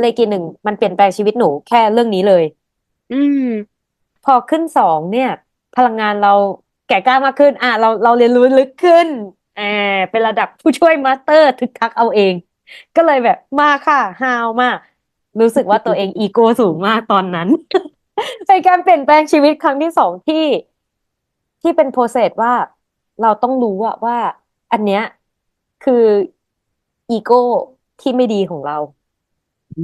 เลกีหนึ่งมันเปลี่ยนแปลงชีวิตหนูแค่เรื่องนี้เลย อืม พอขึ้นสองเนี่ย พลังงานเราแก่กล้ามากขึ้น อะเราเราเรียนรู้ลึกขึ้นอ่าเป็นระดับผู้ช่วยมาสเตอร์ทึกทักเอาเอง ก็เลยแบบมาค่ะฮาวมาก รู้สึกว่าตัวเองอีโก้สูงมากตอนนั้นเป็นการเปลี่ยนแปลงชีวิตครั้งที่สองที่ที่เป็นโปรเซสว่าเราต้องรู้อะว่า อันเนี้ยคืออีโก้ที่ไม่ดีของเรา อื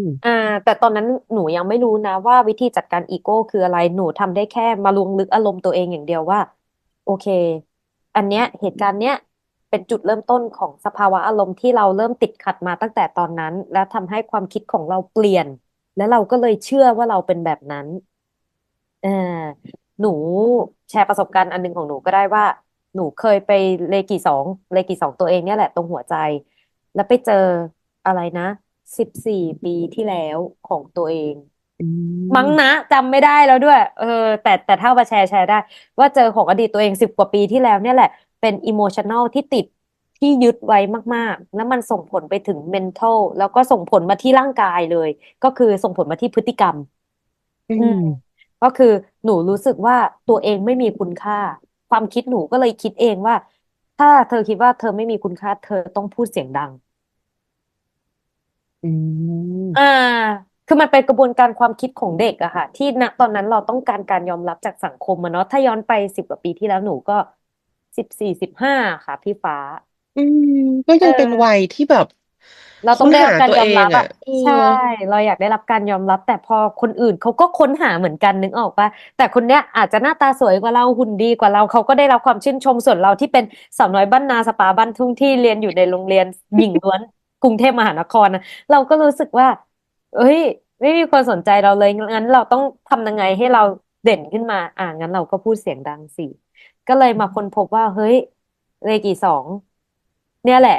ม อ่า แต่ตอนนั้นหนูยังไม่รู้นะว่าวิธีจัดการอีโก้คืออะไร หนูทำได้แค่มาลวงลึกอารมณ์ตัวเองอย่างเดียวว่า โอเค อันเนี้ยเหตุการณ์เนี้ยเป็นจุดเริ่มต้นของสภาวะอารมณ์ที่เราเริ่มติดขัดมาตั้งแต่ตอนนั้น แล้วทำให้ความคิดของเราเปลี่ยน แล้วเราก็เลยเชื่อว่าเราเป็นแบบนั้นอ่าหนูแชร์ประสบการณ์อันหนึงของหนูก็ได้ว่า หนูเคยไปเลกีสองเลกีสองตัวเองเนี่ยแหละตรงหัวใจ แล้วไปเจออะไรนะ สิบสี่ปีที่แล้วของตัวเอง อืมั้งมนะจำไม่ได้แล้วด้วย เออ แต่แต่ถ้ามาแชร์แชร์ได้ ว่าเจอของอดีตตัวเองสิบกว่าปีที่แล้วเนี่ยแหละ เป็นอิโมชัน a ลที่ติดที่ยึดไว้มาก ๆ แล้วมันส่งผลไปถึง mental แล้วก็ส่งผลมาที่ร่างกายเลย ก็คือส่งผลมาที่พฤติกรรม อือืม ม ก็คือหนูรู้สึกว่าตัวเองไม่มีคุณค่า ความคิดหนูก็เลยคิดเองว่า ถ้าเธอคิดว่าเธอไม่มีคุณค่า เธอต้องพูดเสียงดัง อืม อ่า คือมันเป็นกระบวนการความคิดของเด็กอะค่ะ ที่ณตอนนั้นเราต้องการการยอมรับจากสังคมอะเนาะถ้าย้อนไปสิบกว่าปีที่แล้วหนูก็สิบสี่สิบห้าค่ะ พี่ฟ้า อืมก็เอยังเป็นวัอยที่แบบเราต้อค้งนได้หารับการตัวยอเอมรังบอะอะเออใช่ เราอยากได้รับการยอมรับ แต่พอคนอื่นเขาก็ค้นหาเหมือนกันนึกออกปะแต่คนเนี้ยอาจจะหน้าตาสวยกว่าเราหุ่นดีกว่าเราเขาก็ได้รับความชื่นชมส่วนเราที่เป็นสาวน้อยบ้านนาสปาบ้านทุ่งที่เรียนอยู่ในโรงเรียนหญิงล้วน กรุงเทพมหานครนะเราก็รู้สึกว่า เอ้ย ไม่มีคนสนใจเราเลยงั้นเราต้องทำยังไงให้เราเด่นขึ้นมา อ่างั้นเราก็พูดเสียงดังสิก็เลยมาค้นพบว่า เฮ้ยเลขกี่สองเนี่ยแหละ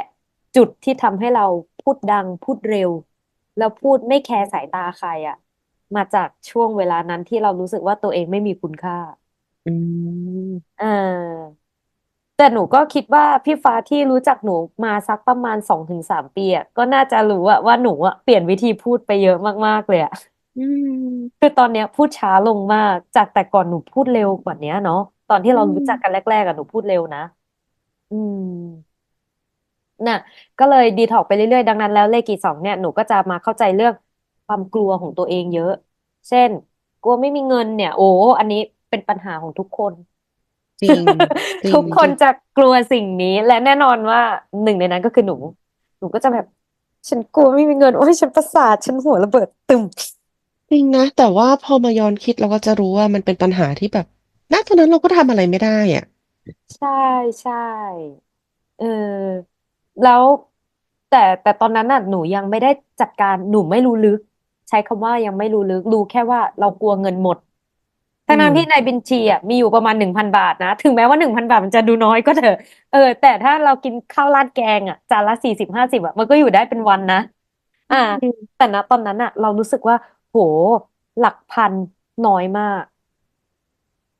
จุดที่ทำให้เราพูดดังพูดเร็ว แล้วพูดไม่แคร์สายตาใครอะ มาจากช่วงเวลานั้นที่เรารู้สึกว่าตัวเองไม่มีคุณค่า อืม เออ แต่หนูก็คิดว่าพี่ฟ้าที่รู้จักหนูมาสักประมาณสองถึงสามปีอะก็น่าจะรู้อะว่าหนูอะเปลี่ยนวิธีพูดไปเยอะมากๆเลยอะอืม คือตอนเนี้ยพูดช้าลงมากจากแต่ก่อนหนูพูดเร็วกว่านี้เนาะตอนที่อืเรามรู้จักกันแรกๆอะหนูพูดเร็วนะ อืม น่ะก็เลยดีท็อกไปเรื่อยๆ ดังนั้นแล้วเลขกี่สองเนี่ยหนูก็จะมาเข้าใจเรื่องความกลัวของตัวเองเยอะ เช่น กลัวไม่มีเงินเนี่ย โอ้อันนี้เป็นปัญหาของทุกคน จริงจริทุงกคนจะกลัวสิ่งนี้ และแน่นอนว่าหนึ่งในนั้นก็คือหนู หนูก็จะแบบ ฉันกลัวไม่มีเงินโอ้ยฉันประสาทฉันหัวระเบิดตึมจริงนะแต่ว่าพอมาย้อนคิดเราก็จะรู้ว่ามันเป็นปัญหาที่แบบณตอนนั้นเราก็ทำอะไรไม่ได้อะใช่ใช่เออแล้วแต่แต่ตอนนั้นน่ะหนูยังไม่ได้จัดการหนูไม่รู้ลึก ใช้คำว่ายังไม่รู้ลึกรู้แค่ว่าเรากลัวเงินหมดอื ทั้งมๆที่ในบัญชีอะมีอยู่ประมาณหนึ่งพันบาทนะ ถึงแม้ว่าหนึ่งพันบาทมันจะดูน้อยก็เถอะ เออ แต่ถ้าเรากินข้าวราดแกงอะจานละสี่สิบห้าสิบอะมันก็อยู่ได้เป็นวันนะอือ่ามแต่ณตอนนั้นอะ เรารู้สึกว่า โห หลักพันน้อยมาก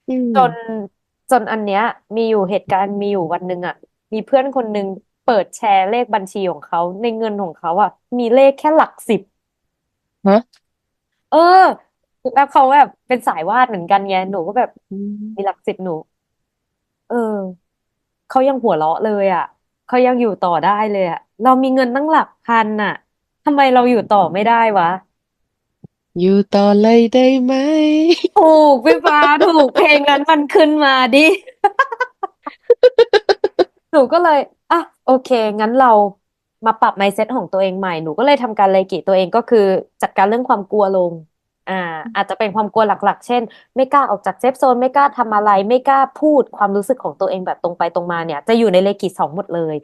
อืมจนจนอันเนี้ย มีอยู่เหตุการณ์มีอยู่วันหนึ่งอะ มีเพื่อนคนหนึ่งเปิดแชร์เลขบัญชีของเขาในเงินของเขาอะ มีเลขแค่หลักสิบฮะเออ แล้วเขาแบบเป็นสายวาดเหมือนกันไงหนูก็แบบอืมมีหลักสิบหนู เออเขายังหัวเราะเลยอะเขายังอยู่ต่อได้เลยอะเรามีเงินตั้งหลักพันอะทำไมเราอยู่ต่อไม่ได้วะ อยู่ต่อเลยได้ไหมถูกพี่ฟ้าถูกเพลงนั้นมันขึ้นมาดิ หนูก็เลยอะโอเค งั้นเรามาปรับ mindset ของตัวเองใหม่ หนูก็เลยทำการเรกิตัวเองก็คือจัดการเรื่องความกลัวลง อ่าอาจจะเป็นความกลัวหลักๆ เช่น ไม่กล้าออกจากเซฟโซน ไม่กล้าทำอะไร ไม่กล้าพูดความรู้สึกของตัวเองแบบตรงไปตรงมาเนี่ย จะอยู่ในเลกิสองหมดเลย